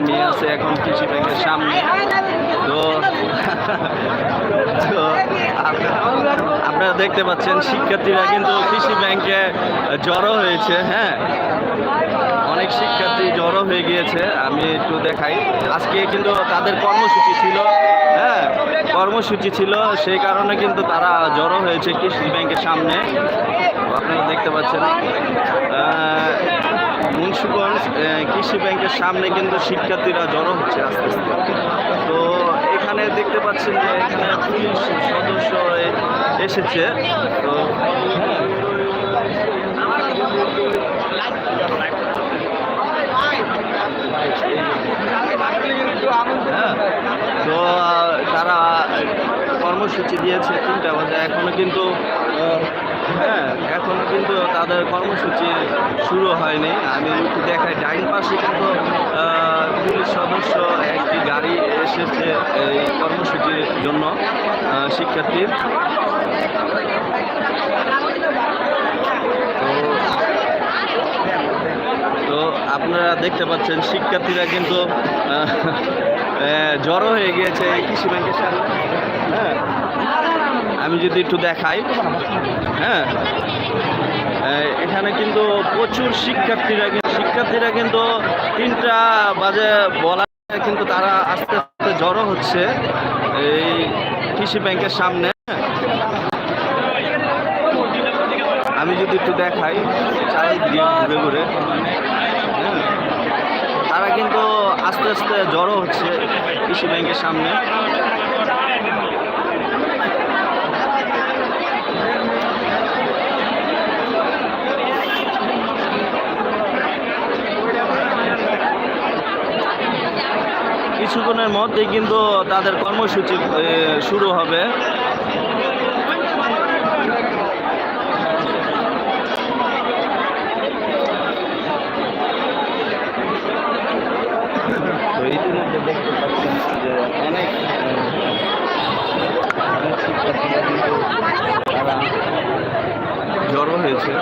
আমি আছি এখন কৃষি ব্যাংকের সামনে। তো তো আপনারা- দেখতে পাচ্ছেন, শিক্ষার্থীরা কিন্তু কৃষি ব্যাংকে জড়ো হয়েছে হ্যাঁ। অনেক শিক্ষার্থী জড়ো হয়ে গিয়েছে, আমি একটু দেখাই। আজকে কিন্তু তাদের কর্মসূচি ছিল হ্যাঁ কর্মসূচি ছিল, সেই কারণে কিন্তু তারা জড়ো হয়েছে কৃষি ব্যাংকের সামনে। আপনারা দেখতে পাচ্ছেন মুন্সিগঞ্জ কৃষি ব্যাংকের সামনে কিন্তু শিক্ষার্থীরা জড়ো হচ্ছে আস্তে আস্তে। তো এখানে দেখতে পাচ্ছেন যে এখানে পুলিশ সদস্য এসেছে। তো হ্যাঁ তো তারা কর্মসূচি দিয়েছে তিনটা বাজে। এখনও কিন্তু হ্যাঁ এখনও কিন্তু তাদের কর্মসূচি শুরু হয়নি। আমি দেখাই, ডাইন পাশে কিন্তু পুলিশ সদস্য একটি গাড়ি এসেছে এই কর্মসূচির জন্য শিক্ষার্থীর। তো আপনারা দেখতে পাচ্ছেন, শিক্ষার্থীরা কিন্তু জড়ো হয়ে গিয়েছে কৃষি ব্যাংকের সামনে। হ্যাঁ। আমি যদি একটু দেখাই হ্যাঁ এখানে কিন্তু প্রচুর শিক্ষার্থীরা শিক্ষার্থীরা কিন্তু তিনটা বাজে বলা কিন্তু তারা আস্তে আস্তে জড়ো হচ্ছে এই কৃষি ব্যাংকের সামনে। আমি যদি একটু দেখাই ঘুরে ঘুরে হ্যাঁ, তারা কিন্তু আস্তে আস্তে জড়ো হচ্ছে কৃষি ব্যাংকের সামনে। কিছুক্ষণের মধ্যেই কিন্তু তাদের কর্মসূচি শুরু হবে। জড়ো হয়েছে।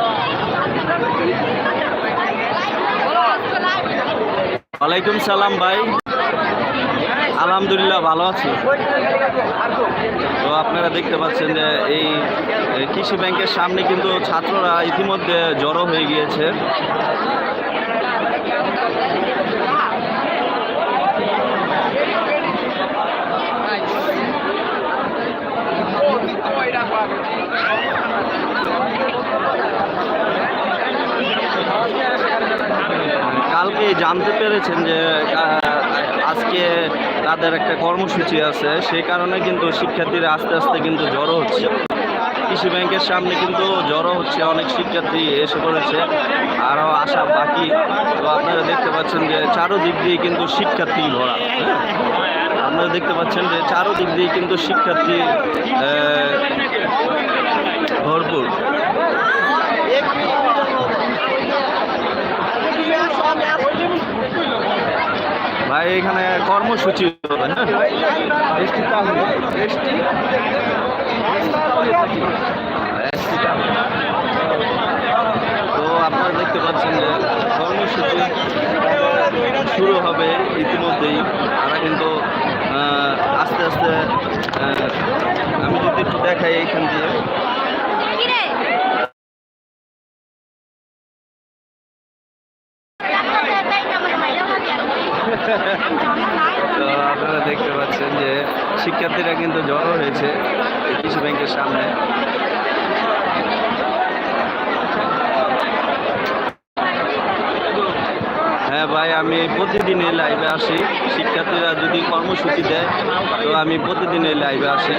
ওয়ালাইকুম সালাম ভাই। আলহামদুলিল্লাহ, ভালো আছি। তো আপনারা দেখতে পাচ্ছেন যে এই কৃষি ব্যাংকের সামনে কিন্তু ছাত্ররা ইতিমধ্যে জড়ো হয়ে গিয়েছে। কালকে জানতে পেরেছেন যে আজকে তাদের একটা কর্মসূচি আছে, সেই কারণে কিন্তু শিক্ষার্থীরা আস্তে আস্তে কিন্তু জড়ো হচ্ছে। কৃষি ব্যাংকের সামনে কিন্তু জড়ো হচ্ছে, অনেক শিক্ষার্থী এসে পড়েছে আরও আসা বাকি। তো আপনারা দেখতে পাচ্ছেন যে চারোদিক দিয়ে কিন্তু শিক্ষার্থী ভরা। আপনারা দেখতে পাচ্ছেন যে চারোদিক দিয়ে কিন্তু শিক্ষার্থী ভরপুর। ভাই, এখানে কর্মসূচি তো আপনারা দেখতে পাচ্ছেন যে কর্মসূচি শুরু হবে ইতিমধ্যেই। তারা কিন্তু আস্তে আস্তে আমি যদি একটু দেখাই এইখান দিয়ে তো আপনারা দেখতে পাচ্ছেন যে শিক্ষার্থীরা কিন্তু জড়ো হয়েছে এই সামনে। হ্যাঁ ভাই, আমি প্রতিদিন এই লাইভে আসি। শিক্ষার্থীরা যদি কর্মসূচি দেয়, তো আমি প্রতিদিন এই লাইভে আসি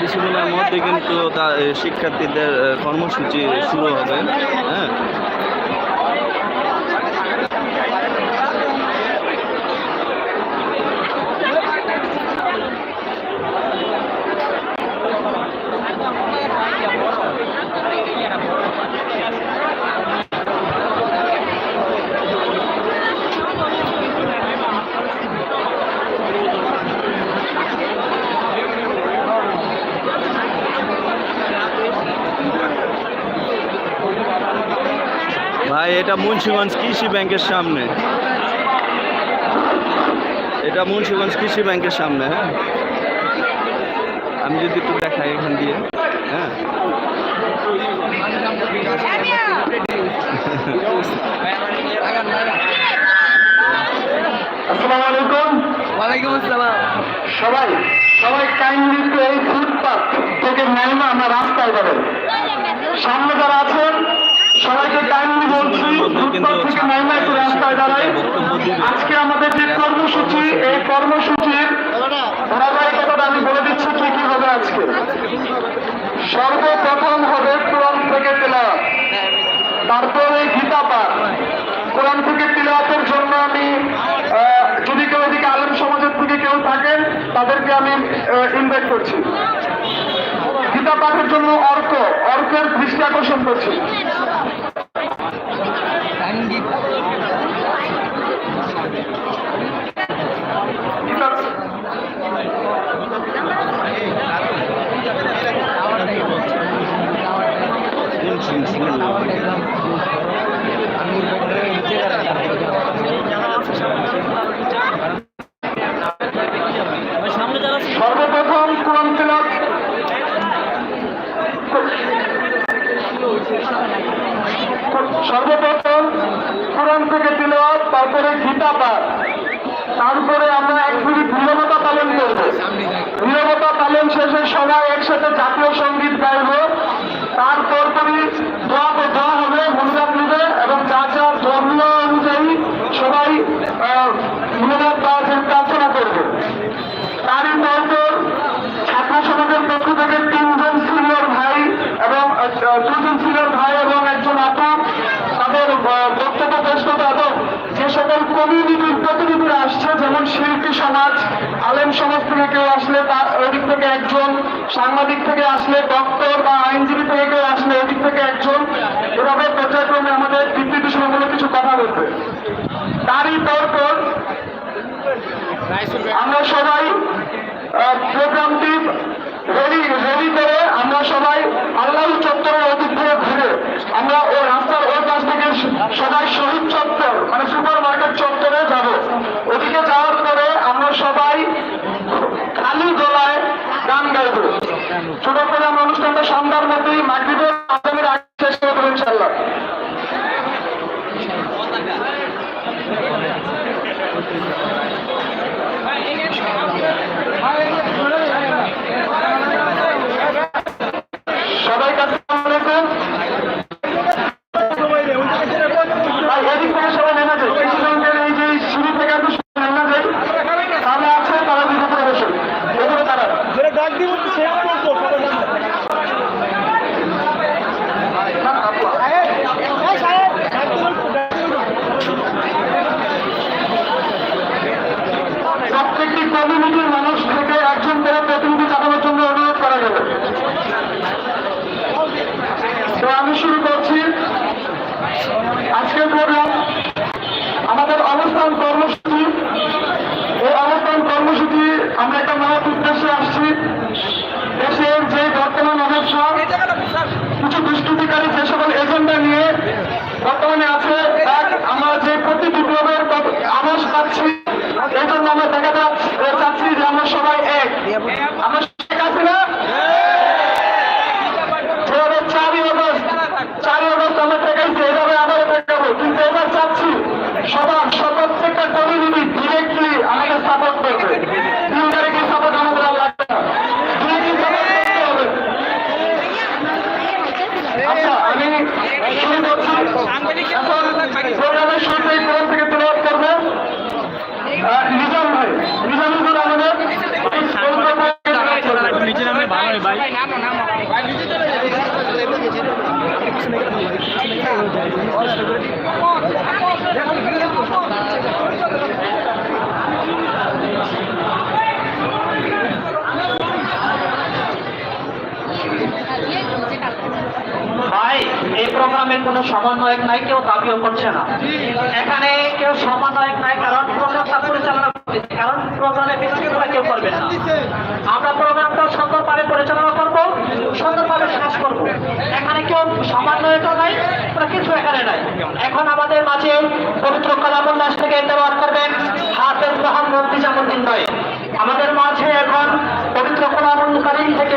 কিছুদিনের মধ্যে কিন্তু শিক্ষার্থীদের কর্মসূচি শুরু হবে হ্যাঁ? এটা মুন্সিগঞ্জ কৃষি ব্যাংকের সামনে। এটা মুন্সিগঞ্জ কৃষি ব্যাংকের সামনে হ্যাঁ? আমি যদি একটু দেখাই এখান দিয়ে হ্যাঁ? আসসালামু আলাইকুম ওয়ালাইকুম আসসালাম। সবাই সবাই কাইন্ডলি একটু এই ফুটপাথ থেকে নেমে আমরা রাস্তায় যাবেন। সামনে যারা আছেন সবাইকে কাইন্ডলি বলছি ফুটপাথ থেকে নেমে একটু রাস্তায় দাঁড়াই আজকে আমাদের যে কর্মসূচি এই কর্মসূচির ধারাবাহিকতা আমি বলে দিচ্ছি কি কি হবে আজকে। সর্বপ্রথম হবে কোরআন থেকে তেলাওয়াত। তারপরে গীতা পাঠ। কোরআন থেকে তিলাওয়াতের জন্য আমি যদি কেউ এদিকে আলেম সমাজের থেকে কেউ থাকেন তাদেরকে আমি ইনভাইট করছি। গীতা পাঠের জন্য অর্ক অর্কের দৃষ্টি আকর্ষণ করছি গীতা- সর্বপ্রথম কোরআন তেলাওয়াত সর্বপ্রথম কোরআন থেকে তিলাওয়াত তারপরে গীতা পাঠ তারপরে আমরা এক মিনিট নীরবতা পালন করব নীরবতা পালন শেষে সবাই একসাথে জাতীয় সংগীত গাইব তারপর পরই দোয়া দোয়া হবে মনোজাত নেবে এবং যা যা ধর্ম অনুযায়ী সবাই আহ, মনোজাত দেওয়ার জন্য প্রার্থনা করবে তারই পরপর ছাত্র সমাজের পক্ষ থেকে তিনজন সিনিয়র ভাই এবং আহ, দুজন সিনিয়র ভাই এবং একজন আপা তাদের আহ, বক্তব্য পেশ করবে এবং যে সকল কমিউনিটির প্রতিনিধিরা আসছে যেমন শিল্পী সমাজ আলেম সমাজ থেকে কেউ আসলে তার ওইদিক থেকে একজন সাংবাদিক থেকে আসলে ডক্টর বা আইনজীবী থেকে কেউ আসলে ওইদিক থেকে একজন। এভাবে পর্যায়ক্রমে আমাদের বৃত্তি বিষয়গুলো কিছু কথা বলবে। তারই পরপর আমরা সবাই প্রোগ্রামটি রেডি রেডি করে আমরা সবাই আল্লাহ চত্বরের ওদিক থেকে ঘুরে আমরা ও রাস্তার ওই পাশ থেকে সবাই শহীদ চত্বর মানে সুপার মার্কেট চত্বরে যাব। ওদিকে যাওয়ার পরে আমরা সবাই খালি গলায় গান গাইব। ছোট করে আমরা অনুষ্ঠানটা সন্ধ্যার মধ্যেই মাগরীবের মাধ্যমে সমন্বয়ক নাই, কেউ দাবিও করছে না। এখানে কেউ সমন্বয়ক নাই, কারণ প্রোগ্রামটা পরিচালনা করতেছে কারণ প্রোগ্রামে বিশৃঙ্খলা কেউ করবে না। আমরা প্রোগ্রামটা সুন্দরভাবে পরিচালনা করব, সুন্দরভাবে শেষ করব। এখানে কেউ সমন্বয়ক নাই কিছু এখানে নাই। এখন আমাদের মাঝে পবিত্র কলাম উল্লাস থেকে দেওয়ার করবেন হাতের হাফেজ যেমন দিন নয় আমাদের মাঝে এখন পবিত্র কলাম কারিম থেকে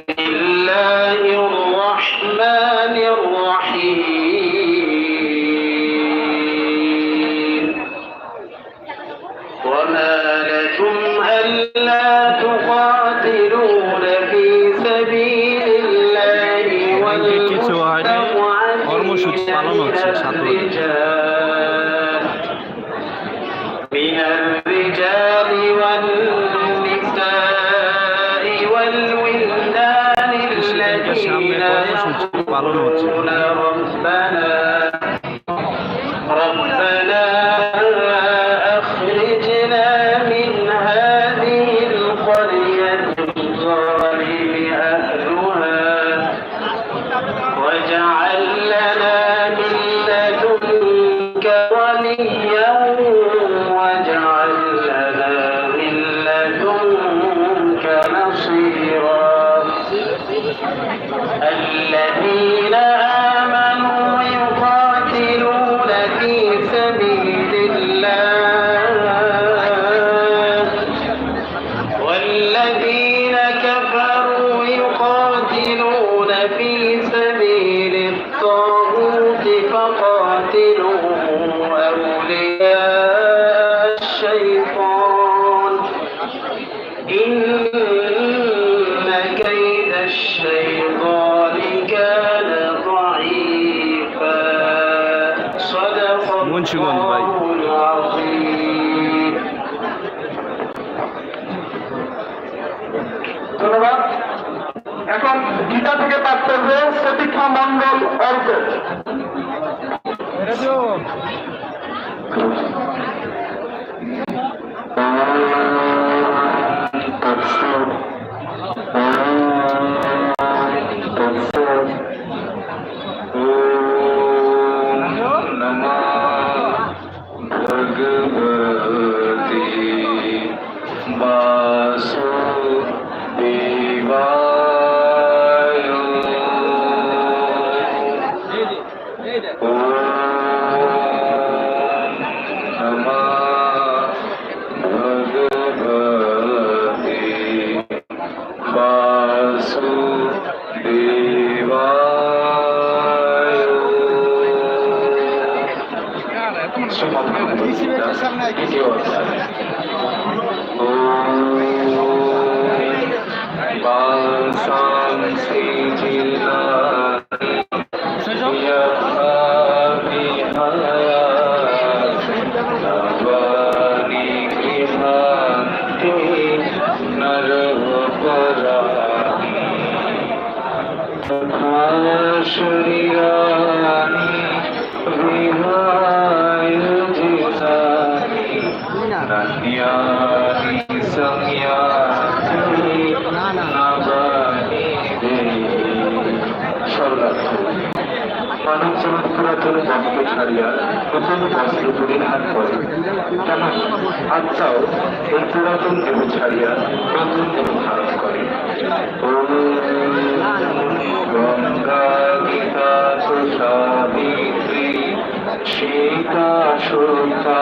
Ah, মুন্সিগঞ্জ ভাই। ধন্যবাদ। এখন গীতা থেকে পাঠ করবে সতীক্ষা মন্ডল অর্থ মানব চমৎকারাচল ভক্ত ছাড়িয়া প্রথম বস্ত্র পরিহার করে কেন? আত্মাও এই পুরাতন দেহ ছাড়িয়া প্রথম দেহ ধারণ করে। গঙ্গা, গীতা সাবিত্রী সীতা সূতা।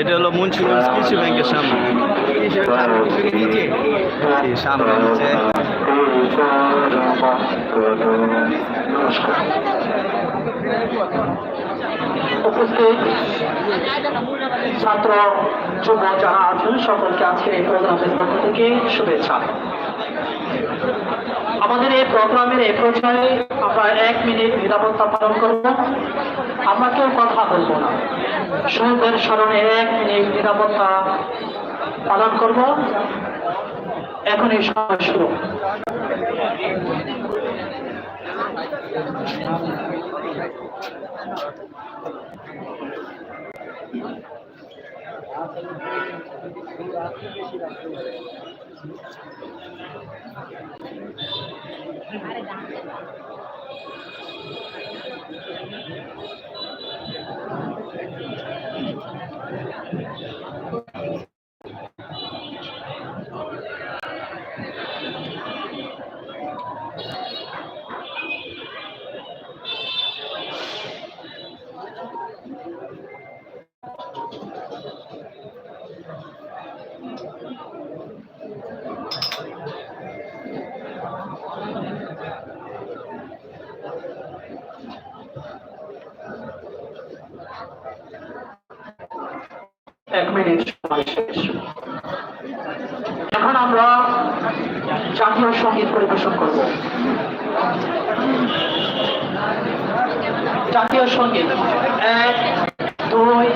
এটা হলো মুন্সিগঞ্জ কৃষি ব্যাংকের সামনে। উপস্থিত ছাত্র, যুব যারা আছেন, সকলকে আজকে এই প্রোগ্রামের পক্ষ থেকে শুভেচ্ছা। আমাদের এই প্রোগ্রামের এই প্রচারে আমরা এক মিনিট নিরাপত্তা পালন করব। আমরা কেউ কথা বলব না। শহীদের স্মরণে এক মিনিট নিরাপত্তা পালন করব। এখন এই সময় শুরু। এক জাতীয় সংগীত। এক দুই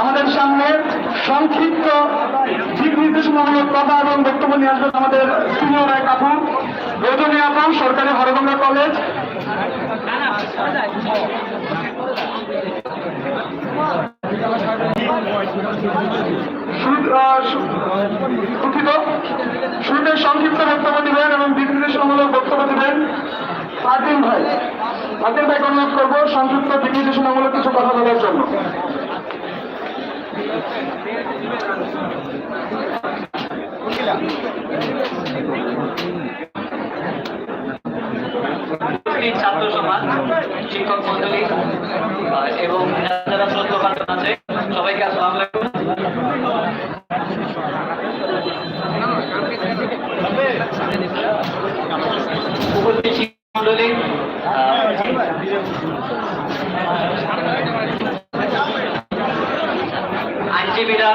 আমাদের সামনে সংক্ষিপ্ত দিক নির্দেশনামূলক কথা এবং বক্তব্য নিয়ে আসবেন আমাদের সিনিয়র রায় আপন, রজনী আপন, সরকারি হরগঙ্গা কলেজ Thank you. দুঃখিত। সংক্ষিপ্ত বক্তব্য দিবেন এবং দিক নির্দেশনামূলক বক্তব্য দিবেন ফাতিম ভাই। ফাতিম ভাইকে অনুরোধ করব সংক্ষিপ্ত দিক নির্দেশনামূলক কিছু কথা বলার জন্য। ছাত্র সমাজ, শিক্ষক মন্ডলী। আইনজীবীরা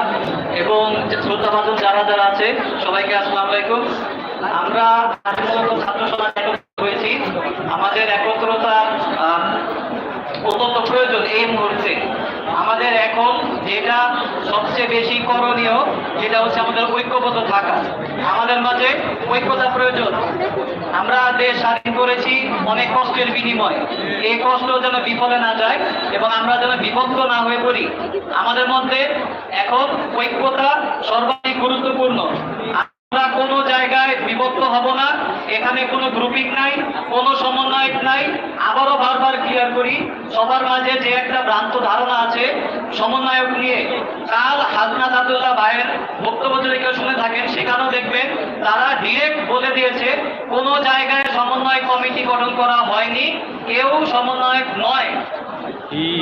এবং ভাজন যারা যারা আছে, সবাইকে আসসালামু আলাইকুম। আমরা ছাত্র সমাজ হয়েছি। আমাদের একত্রতা অত্যন্ত প্রয়োজন এই মুহূর্তে। আমাদের এখন যেটা সবচেয়ে বেশি করণীয় যেটা হচ্ছে আমাদের ঐক্যবদ্ধ থাকা। আমাদের মাঝে ঐক্যতা প্রয়োজন। আমরা দেশ করেছি অনেক কষ্টের বিনিময়ে। এই কষ্ট যেন বিফলে না যায় এবং আমরা যেন বিভক্ত না হয়ে পড়ি। আমাদের মধ্যে এখন ঐক্যতা সর্বাধিক গুরুত্বপূর্ণ। আমরা কোনো জায়গায় বিভক্ত হব না। এখানে কোনো গ্রুপিং নাই, কোনো সমন্বয়ক নাই। আবারও বারবার ক্লিয়ার করি, সবার মাঝে যে একটা ভ্রান্ত ধারণা আছে, সমন্বয়ক নিয়ে। কাল হাসনাত আব্দুল্লাহ ভাইয়ের বক্তব্য যদি কেউ শুনে থাকেন, সেখানেও দেখবেন তারা ডিরেক্ট বলে দিয়েছে, কোনো জায়গায় সমন্বয় কমিটি গঠন করা হয়নি, কেউ সমন্বয়ক নয়।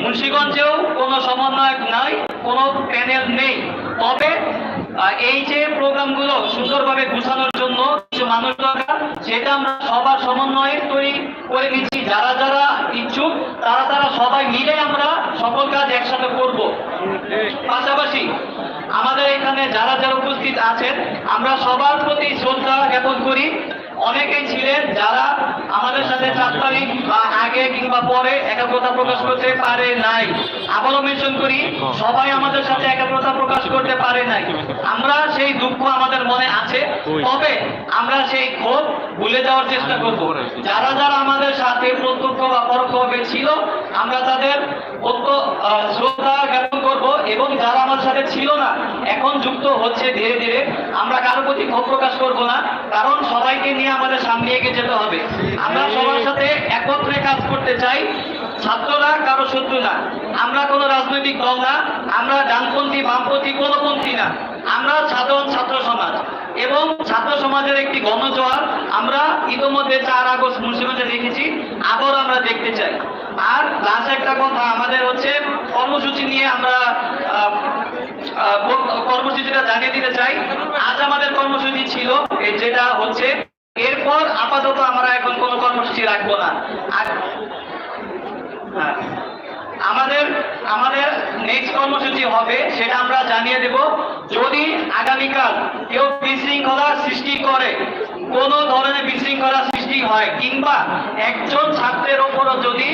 মুন্সীগঞ্জেও কোনো সমন্বয়ক নাই, কোনো প্যানেল নেই। তবে এই যে প্রোগ্রামগুলো সুন্দরভাবে গুছানোর জন্য কিছু মানুষ দরকার, সেটা আমরা সবার সমন্বয়ে তৈরি করে নিচ্ছি। যারা যারা ইচ্ছুক, তারা তারা সবাই মিলে আমরা সকল কাজ একসাথে করব। পাশাপাশি আমাদের এখানে যারা যারা উপস্থিত আছেন, আমরা সবার প্রতি শ্রদ্ধা জ্ঞাপন করি। অনেকেই ছিলেন যারা আমাদের সাথে তারিখ বা আগে কিংবা পরে একাগ্রতা প্রকাশ করতে পারে নাই। আবারও মেনশন করি, সবাই আমাদের সাথে একাগ্রতা প্রকাশ করতে পারে নাই। আমরা সেই দুঃখ আমাদের মনে আছে, তবে আমরা সেই ক্ষোভ ভুলে যাওয়ার চেষ্টা করব। যারা যারা আমাদের সাথে প্রত্যক্ষ বা পরোক্ষভাবে ছিল, আমরা তাদের শ্রদ্ধা জ্ঞাপন করব এবং যারা আমাদের সাথে ছিল না, এখন যুক্ত হচ্ছে ধীরে ধীরে, আমরা কারও প্রতি ক্ষোভ প্রকাশ করব না, কারণ সবাইকে নিয়ে আমাদের সামনে এগিয়ে যেতে হবে। আমরা সবার সাথে একত্রে কাজ করতে চাই। ছাত্ররা কারও শত্রু না। আমরা কোনো রাজনৈতিক দল না। আমরা ডানপন্থী, বামপন্থী কোনো পন্থী না। আমরা সাধারণ ছাত্র সমাজ। এবং ছাত্র সমাজের একটি গণজোয়ার আমরা ইতোমধ্যে চার আগস্ট মুন্সিগঞ্জে দেখেছি আবার আমরা দেখতে চাই। আর লাস্ট একটা কথা আমাদের হচ্ছে কর্মসূচি নিয়ে আমরা কর্মসূচিটা জানিয়ে দিতে চাই। আজ আমাদের কর্মসূচি ছিল, যেটা হচ্ছে এরপর আপাতত আমরা এখন কোনো কর্মসূচি রাখব না। হ্যাঁ। আমাদের আমাদের নেক্সট কর্মসূচি হবে, সেটা আমরা জানিয়ে দেব। যদি আগামীকাল কেউ বিশৃঙ্খলা সৃষ্টি করে, কোনো ধরনের বিশৃঙ্খলা সৃষ্টি হয়, কিংবা একজন ছাত্রের ওপরও যদি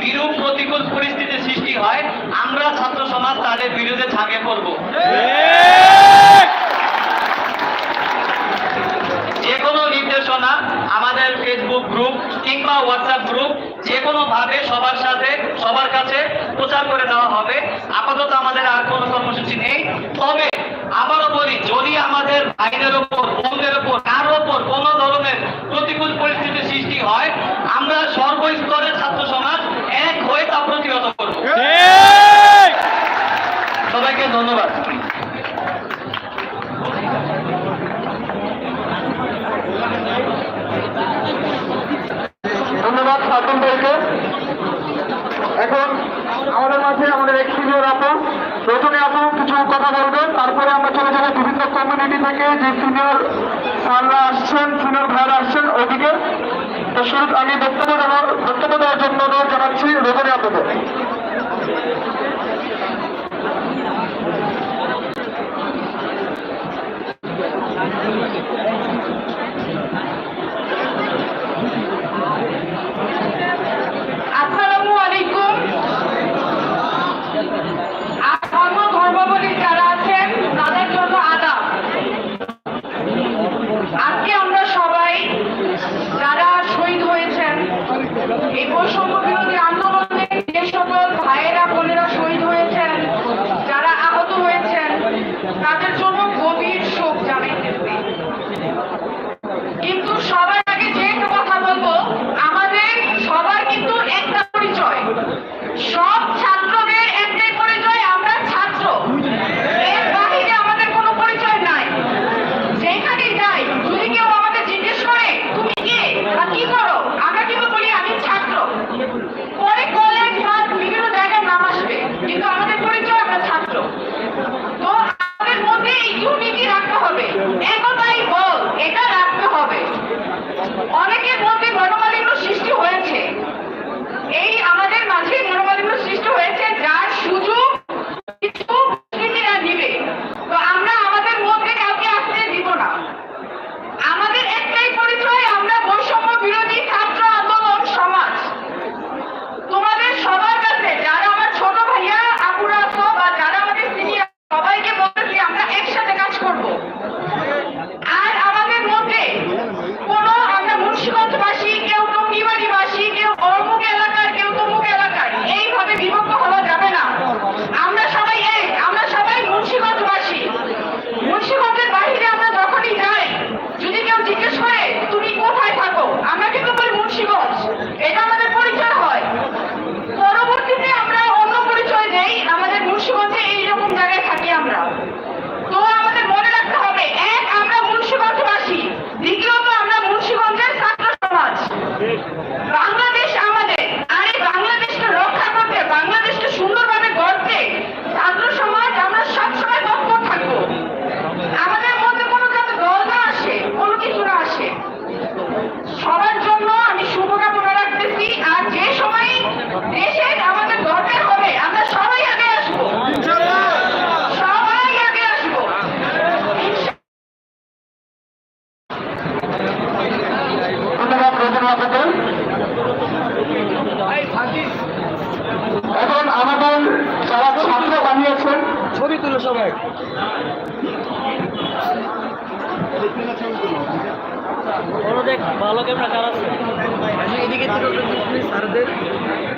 বিরূপ প্রতিকূল পরিস্থিতি সৃষ্টি হয়, আমরা ছাত্র সমাজ তাদের বিরুদ্ধে ঝাঁকে পড়ব। নির্দেশনা আমাদের ফেসবুক গ্রুপ কিংবা হোয়াটসঅ্যাপ গ্রুপ যে কোনো ভাবে সবার সাথে সবার কাছে প্রচার করে দেওয়া হবে। আপাতত আমাদের আর কোনো কর্মসূচি নেই। তবে আবারও বলি যদি আমাদের ভাইদের ওপর বোনদের ওপর কারোর ওপর কোনো ধরনের প্রতিকূল পরিস্থিতি সৃষ্টি হয় আমরা সর্বস্তরের ছাত্র সমাজ এক হয়ে তা প্রতিহত করব। সবাইকে ধন্যবাদ ফাতুন ভাইকে এখন আমাদের মাঝে আমাদের এক সিনিয়র আপু প্রথমে কিছু কথা বলবেন, তারপরে আমরা চলে যাব বিভিন্ন কমিউনিটি থেকে যে সিনিয়র স্যাররা আসছেন সিনিয়র ভাইরা আসছেন ওদিকে। তো শুরু আমি বক্তব্য দেওয়ার বক্তব্য দেওয়ার জন্য জানাচ্ছি রোজনী আপুকে